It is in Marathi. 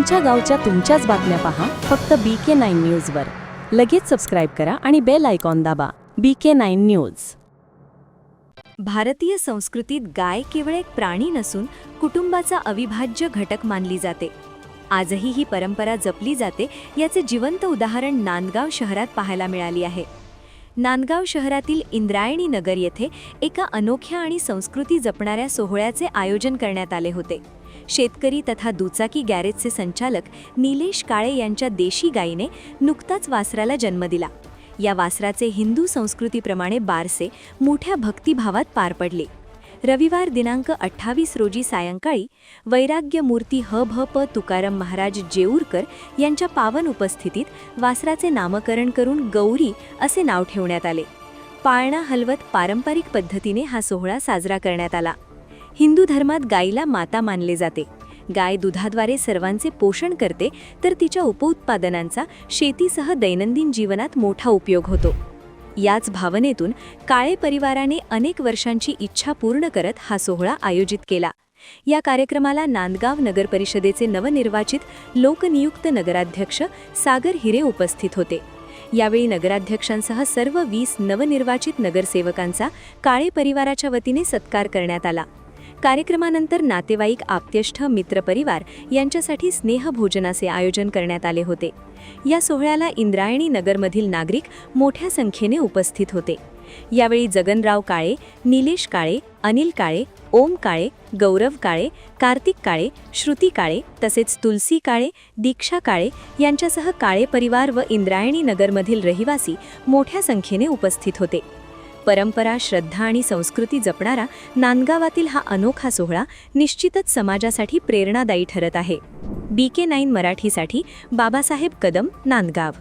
तुमच्या गावच्या तुमच्याच बातम्या पहा. फक्त बी के नाईन न्यूजवर लगेच सबस्क्राईब करा आणि बेल आयकॉन दाबा. बी के नाईन न्यूज भारतीय संस्कृतीत गाय केवळ एक प्राणी नसून कुटुंबाचा अविभाज्य घटक मानली जाते. आजही ही परंपरा जपली जाते याचे जिवंत उदाहरण नांदगाव शहरात पाहायला मिळाली आहे. नांदगाव शहरातील इंद्रायणी नगर येथे एका अनोख्या आणि संस्कृती जपणाऱ्या सोहळ्याचे आयोजन करण्यात आले होते. शेतकरी तथा दुचाकी गॅरेजचे संचालक निलेश काळे यांच्या देशी गायीने नुकताच वासराला जन्म दिला. या वासराचे हिंदू संस्कृतीप्रमाणे बारसे मोठ्या भक्तिभावात पार पडले. रविवार दिनांक अठ्ठावीस रोजी सायंकाळी वैराग्य मूर्ती ह भ प तुकाराम महाराज जेऊरकर यांच्या पावन उपस्थितीत वासराचे नामकरण करून गौरी असे नाव ठेवण्यात आले. पाळणा हलवत पारंपरिक पद्धतीने हा सोहळा साजरा करण्यात आला. हिंदू धर्मात गायीला माता मानले जाते. गाय दुधाद्वारे सर्वांचे पोषण करते तर तिच्या उपउत्पादनांचा शेतीसह दैनंदिन जीवनात मोठा उपयोग होतो. याच भावनेतून काळे परिवाराने अनेक वर्षांची इच्छा पूर्ण करत हा सोहळा आयोजित केला. या कार्यक्रमाला नांदगाव नगर परिषदेचे नवनिर्वाचित लोकनियुक्त नगराध्यक्ष सागर हिरे उपस्थित होते. यावेळी नगराध्यक्षांसह सर्व वीस नवनिर्वाचित नगरसेवकांचा काळे परिवाराच्या वतीने सत्कार करण्यात आला. कार्यक्रमानंतर नातेवाईक आप्तेष्ठ मित्रपरिवार यांच्यासाठी स्नेहभोजनाचे आयोजन करण्यात आले होते. या सोहळ्याला इंद्रायणी नगरमधील नागरिक मोठ्या संख्येने उपस्थित होते. यावेळी जगनराव काळे निलेश काळे अनिल काळे ओम काळे गौरव काळे कार्तिक काळे श्रुती काळे तसेच तुलसी काळे दीक्षा काळे यांच्यासह काळे परिवार व इंद्रायणी नगरमधील रहिवासी मोठ्या संख्येने उपस्थित होते. परंपरा श्रद्धा आणि संस्कृती जपणारा नांदगावातील हा अनोखा सोहळा निश्चितच समाजासाठी प्रेरणादायी ठरत आहे. बी के नाईन मराठीसाठी बाबासाहेब कदम नांदगाव.